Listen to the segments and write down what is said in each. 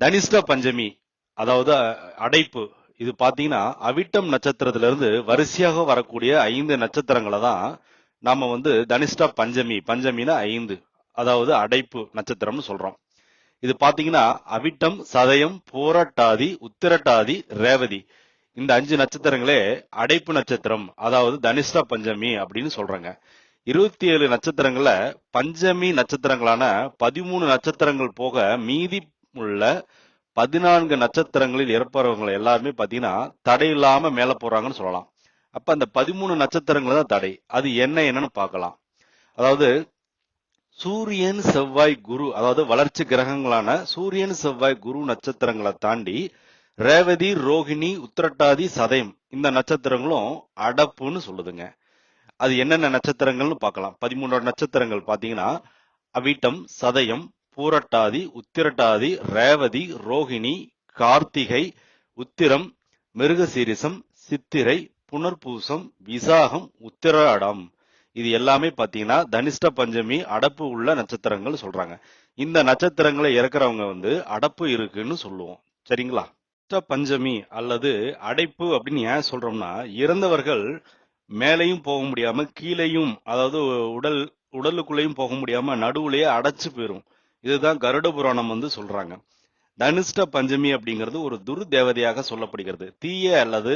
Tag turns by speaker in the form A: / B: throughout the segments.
A: தனிஷ்ட பஞ்சமி அதாவது அடைப்பு. இது பாத்தீங்கன்னா அவிட்டம் நட்சத்திரத்துல இருந்து வரிசையாக வரக்கூடிய ஐந்து நட்சத்திரங்களை தான் நாம வந்து தனிஷ்டா பஞ்சமி பஞ்சமினா ஐந்து. அதாவது அடைப்பு நட்சத்திரம்னு சொல்றோம். இது பாத்தீங்கன்னா அவிட்டம் சதயம் போராட்டாதி உத்திரட்டாதி ரேவதி. இந்த அஞ்சு நட்சத்திரங்களே அடைப்பு நட்சத்திரம் அதாவது தனிஷ்டா பஞ்சமி அப்படின்னு சொல்றாங்க. இருபத்தி ஏழு நட்சத்திரங்கள்ல பஞ்சமி நட்சத்திரங்களான பதிமூணு நட்சத்திரங்கள் போக மீதி உள்ள பதினான்கு நட்சத்திரங்களில் இறப்பவங்க எல்லாருமே பாத்தீங்கன்னா தடை இல்லாம மேல போறாங்கன்னு சொல்லலாம். அப்ப அந்த பதிமூணு நட்சத்திரங்கள் தான் தடை. அது என்ன என்னன்னு பார்க்கலாம். அதாவது சூரியன் செவ்வாய் குரு அதாவது வளர்ச்சி கிரகங்களான சூரியன் செவ்வாய் குரு நட்சத்திரங்களை தாண்டி ரேவதி ரோகிணி உத்திரட்டாதி சதயம் இந்த நட்சத்திரங்களும் அடப்புன்னு சொல்லுதுங்க. அது என்னென்ன நட்சத்திரங்கள்னு பார்க்கலாம். பதிமூணோட நட்சத்திரங்கள் பாத்தீங்கன்னா அவிட்டம் சதயம் பூரட்டாதி உத்திரட்டாதி ரேவதி ரோகிணி கார்த்திகை உத்திரம் மிருகசீரிசம் சித்திரை புனர்பூசம் விசாகம் உத்திராடம். இது எல்லாமே பார்த்தீங்கன்னா தனிஷ்ட பஞ்சமி அடப்பு உள்ள நட்சத்திரங்கள் சொல்றாங்க. இந்த நட்சத்திரங்களை இறக்குறவங்க வந்து அடப்பு இருக்குன்னு சொல்லுவோம். சரிங்களா? பஞ்சமி அல்லது அடைப்பு அப்படின்னு ஏன் சொல்றோம்னா இறந்தவர்கள் மேலையும் போக முடியாம கீழேயும் அதாவது உடல் உடலுக்குள்ளேயும் போக முடியாம நடுவுலயே அடைச்சு போயிரும். இதுதான் கருட புராணம் வந்து சொல்றாங்க. தனிஷ்ட பஞ்சமி அப்படிங்கிறது ஒரு துரு தேவதையாக சொல்லப்படுகிறது. தீய அல்லது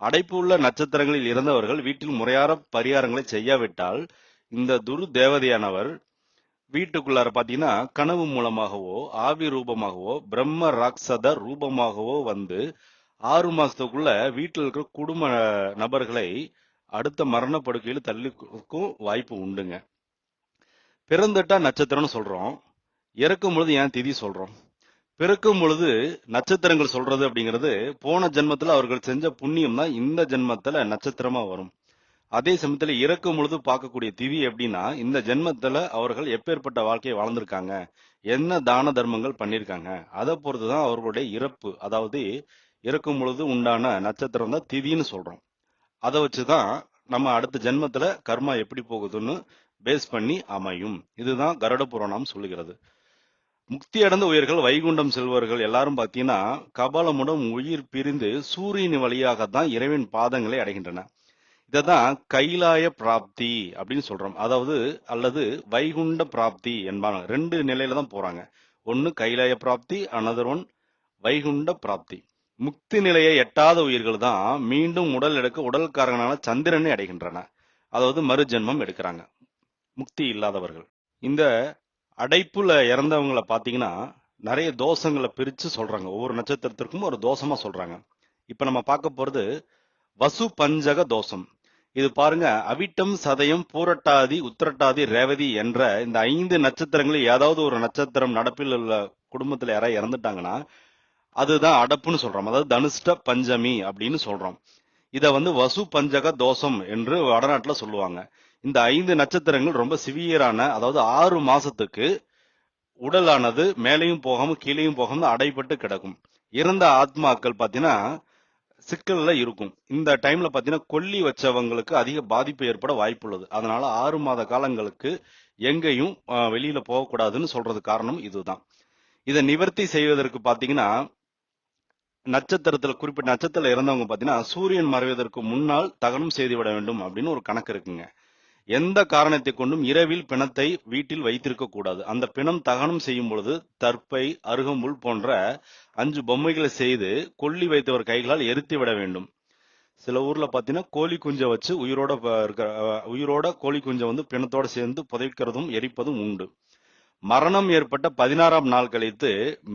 A: அடைப்பு உள்ள நட்சத்திரங்களில் இறந்தவர்கள் வீட்டில் முறையார பரிகாரங்களை செய்யாவிட்டால் இந்த துரு தேவதையானவர் வீட்டுக்குள்ளார பாத்தீங்கன்னா கனவு மூலமாகவோ ஆவி ரூபமாகவோ பிரம்ம ராட்சத ரூபமாகவோ வந்து ஆறு மாசத்துக்குள்ள வீட்டில் இருக்கிற குடும்ப நபர்களை அடுத்த மரண படுக்கையில் தள்ளிக்கும் வாய்ப்பு உண்டுங்க. பிறந்துட்டா நட்சத்திரம்னு சொல்றோம். இறக்கும் பொழுது ஏன் திதி சொல்றோம்? பிறக்கும் பொழுது நட்சத்திரங்கள் சொல்றது அப்படிங்கிறது போன ஜென்மத்துல அவர்கள் செஞ்ச புண்ணியம் தான் இந்த ஜென்மத்துல நட்சத்திரமா வரும். அதே சமயத்துல இறக்கும் பொழுது பார்க்கக்கூடிய திதி எப்படின்னா இந்த ஜென்மத்துல அவர்கள் எப்பேற்பட்ட வாழ்க்கையை வாழ்ந்திருக்காங்க என்ன தான தர்மங்கள் பண்ணியிருக்காங்க அதை பொறுத்துதான் அவர்களுடைய இறப்பு. அதாவது இறக்கும் பொழுது உண்டான நட்சத்திரம் தான் திதின்னு சொல்றோம். அதை வச்சுதான் நம்ம அடுத்த ஜென்மத்துல கர்மா எப்படி போகுதுன்னு பேஸ் பண்ணி அமையும். இதுதான் கருட புராணம் சொல்லுகிறது. முக்தி அடைந்த உயிர்கள் வைகுண்டம் செல்வர்கள் எல்லாரும் பார்த்தீங்கன்னா கபாலமுடன் உயிர் பிரிந்து சூரியன் வழியாக தான் இறைவன் பாதங்களை அடைகின்றன. இததான் கைலாய பிராப்தி அப்படின்னு சொல்றோம். அதாவது அல்லது வைகுண்ட பிராப்தி என்பாங்க. ரெண்டு நிலையில தான் போறாங்க. ஒன்னு கைலாய பிராப்தி அனதர் ஒன் வைகுண்ட பிராப்தி. முக்தி நிலையை எட்டாத உயிர்கள் தான் மீண்டும் உடல் எடுக்க உடல்காரகனான சந்திரனை அடைகின்றன. அதாவது மறுஜென்மம் எடுக்கிறாங்க. முக்தி இல்லாதவர்கள். இந்த அடைப்புல இறந்தவங்கள பாத்தீங்கன்னா நிறைய தோஷங்களை பிரிச்சு சொல்றாங்க. ஒவ்வொரு நட்சத்திரத்திற்கும் ஒரு தோஷமா சொல்றாங்க. இப்ப நம்ம பார்க்க போறது வசு பஞ்சக தோஷம். இது பாருங்க அவிட்டம் சதயம் பூரட்டாதி உத்திரட்டாதி ரேவதி என்ற இந்த ஐந்து நட்சத்திரங்களில் ஏதாவது ஒரு நட்சத்திரம் நடப்பில் உள்ள குடும்பத்துல யாராவது இறந்துட்டாங்கன்னா அதுதான் அடப்புன்னு சொல்றோம். அதாவது தனுஷ்ட பஞ்சமி அப்படின்னு சொல்றோம். இத வந்து வசு பஞ்சக தோஷம் என்று வடநாட்டுல சொல்லுவாங்க. இந்த ஐந்து நட்சத்திரங்கள் ரொம்ப சிவியரான அதாவது ஆறு மாசத்துக்கு உடலானது மேலையும் போகாம கீழேயும் போகாம அடைபட்டு கிடக்கும். இறந்த ஆத்மாக்கள் பாத்தீங்கன்னா சிக்கல்ல இருக்கும். இந்த டைம்ல பாத்தீங்கன்னா கொல்லி வச்சவங்களுக்கு அதிக பாதிப்பு ஏற்பட வாய்ப்புள்ளது. அதனால ஆறு மாத காலங்களுக்கு எங்கேயும் வெளியில போகக்கூடாதுன்னு சொல்றது காரணம் இதுதான். இதை நிவர்த்தி செய்வதற்கு பாத்தீங்கன்னா நட்சத்திரத்துல குறிப்பிட்ட நட்சத்திரத்துல இறந்தவங்க பாத்தீங்கன்னா சூரியன் மறைவதற்கு முன்னால் தகனம் செய்து விட வேண்டும் அப்படின்னு ஒரு கணக்கு இருக்குங்க. எந்த காரணத்தை கொண்டும் இரவில் பிணத்தை வீட்டில் வைத்திருக்க கூடாது. அந்த பிணம் தகனம் செய்யும் பொழுது தற்பை அருகம்புல் போன்ற அஞ்சு பொம்மைகளை செய்து கொல்லி வைத்தவர் கைகளால் எரித்து விட வேண்டும். சில ஊர்ல பாத்தீங்கன்னா கோழி குஞ்சை வச்சு உயிரோட இருக்கிற உயிரோட கோழி குஞ்சை வந்து பிணத்தோட சேர்ந்து புதைக்கிறதும் எரிப்பதும் உண்டு. மரணம் ஏற்பட்ட பதினாறாம் நாள் கழித்து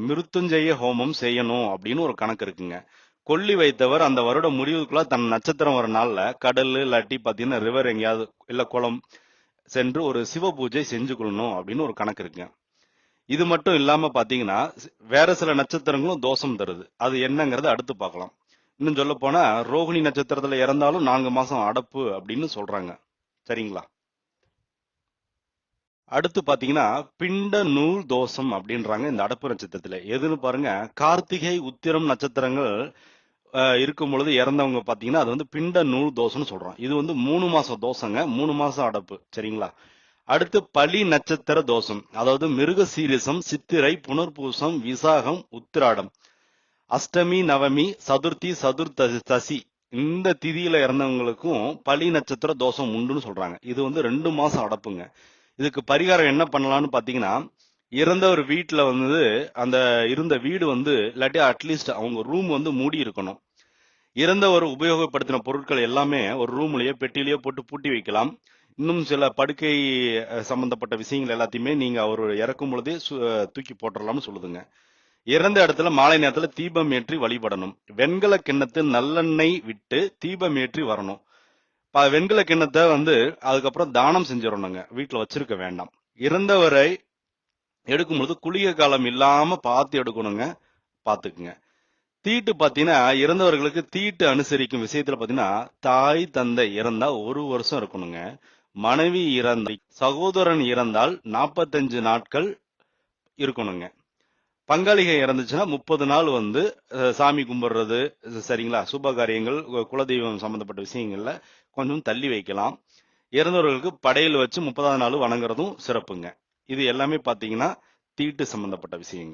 A: மிருத்துஞ்சய ஹோமம் செய்யணும் அப்படின்னு ஒரு கணக்கு இருக்குங்க. கொல்லி வைத்தவர் அந்த வருட முடிவுக்குள்ள தன் நட்சத்திரம் வர நாள்ல கடல் இல்லாட்டி பாத்தீங்கன்னா ரிவர் எங்கேயாவது இல்ல குளம் சென்று ஒரு சிவ பூஜை செஞ்சு கொள்ளணும் அப்படின்னு ஒரு கணக்கு இருக்குங்க. இது மட்டும் இல்லாம பாத்தீங்கன்னா வேற சில நட்சத்திரங்களும் தோஷம் தருது. அது என்னங்கறத அடுத்து பார்க்கலாம். இன்னும் சொல்ல போனா ரோகிணி நட்சத்திரத்துல இறந்தாலும் நான்கு மாசம் அடப்பு அப்படின்னு சொல்றாங்க. சரிங்களா? அடுத்து பாத்தீங்கன்னா பிண்ட நூல் தோஷம் அப்படின்றாங்க இந்த அடப்பு நட்சத்திரத்துல. எதுன்னு பாருங்க கார்த்திகை உத்திரம் நட்சத்திரங்கள் இருக்கும் பொழுது இறந்தவங்க பாத்தீங்கன்னா அது வந்து பிண்ட நூல் தோஷம்னு சொல்றோம். இது வந்து மூணு மாசம் தோசைங்க மூணு மாசம் அடப்பு சரிங்களா? அடுத்து பலி நட்சத்திர தோஷம் அதாவது மிருக சீரிசம் சித்திரை புனர்பூசம் விசாகம் உத்திராடம். அஷ்டமி நவமி சதுர்த்தி சதுர்த்தசி இந்த திதியில இறந்தவங்களுக்கும் பலி நட்சத்திர தோஷம் உண்டுன்னு சொல்றாங்க. இது வந்து ரெண்டு மாசம் அடப்புங்க. இதுக்கு பரிகாரம் என்ன பண்ணலாம்னு இறந்த ஒரு வீட்டில் வந்து அந்த இருந்த வீடு வந்து இல்லாட்டி அட்லீஸ்ட் அவங்க ரூம் வந்து மூடி இருக்கணும். இறந்த ஒரு உபயோகப்படுத்தின பொருட்கள் எல்லாமே ஒரு ரூம்லயோ பெட்டிலேயோ போட்டு பூட்டி வைக்கலாம். இன்னும் சில படுக்கை சம்பந்தப்பட்ட விஷயங்கள் எல்லாத்தையுமே நீங்க அவர் இறக்கும் பொழுதே சு- தூக்கி போட்டுடலாம்னு சொல்லுதுங்க. இறந்த இடத்துல மாலை நேரத்துல தீபம் ஏற்றி வழிபடணும். வெண்கல கிண்ணத்தில் நல்லெண்ணெய் விட்டு தீபம் ஏற்றி வரணும். வெண்கல கிண்ணத்தை வந்து அதுக்கப்புறம் தானம் செஞ்சிடணுங்க. வீட்டுல வச்சிருக்க வேண்டாம். இறந்தவரை எடுக்கும்பொழுது குளிக காலம் இல்லாம பார்த்து எடுக்கணுங்க. பார்த்துக்குங்க. தீட்டு பாத்தீங்கன்னா இறந்தவர்களுக்கு தீட்டு அனுசரிக்கும் விஷயத்துல பாத்தீங்கன்னா தாய் தந்தை இறந்தா ஒரு வருஷம் இருக்கணுங்க. மனைவி இறந்த சகோதரன் இறந்தால் நாற்பத்தஞ்சு நாட்கள் இருக்கணுங்க. பங்காளிகை இறந்துச்சுன்னா முப்பது நாள் வந்து சாமி கும்பிடுறது சரிங்களா? சுப காரியங்கள் குலதெய்வம் சம்பந்தப்பட்ட விஷயங்கள்ல கொஞ்சம் தள்ளி வைக்கலாம். இறந்தவர்களுக்கு படையல் வச்சு முப்பதாவது நாள் வணங்குறதும் சிறப்புங்க. இது எல்லாமே பாத்தீங்கன்னா தீட்டு சம்பந்தப்பட்ட விஷயங்கள்.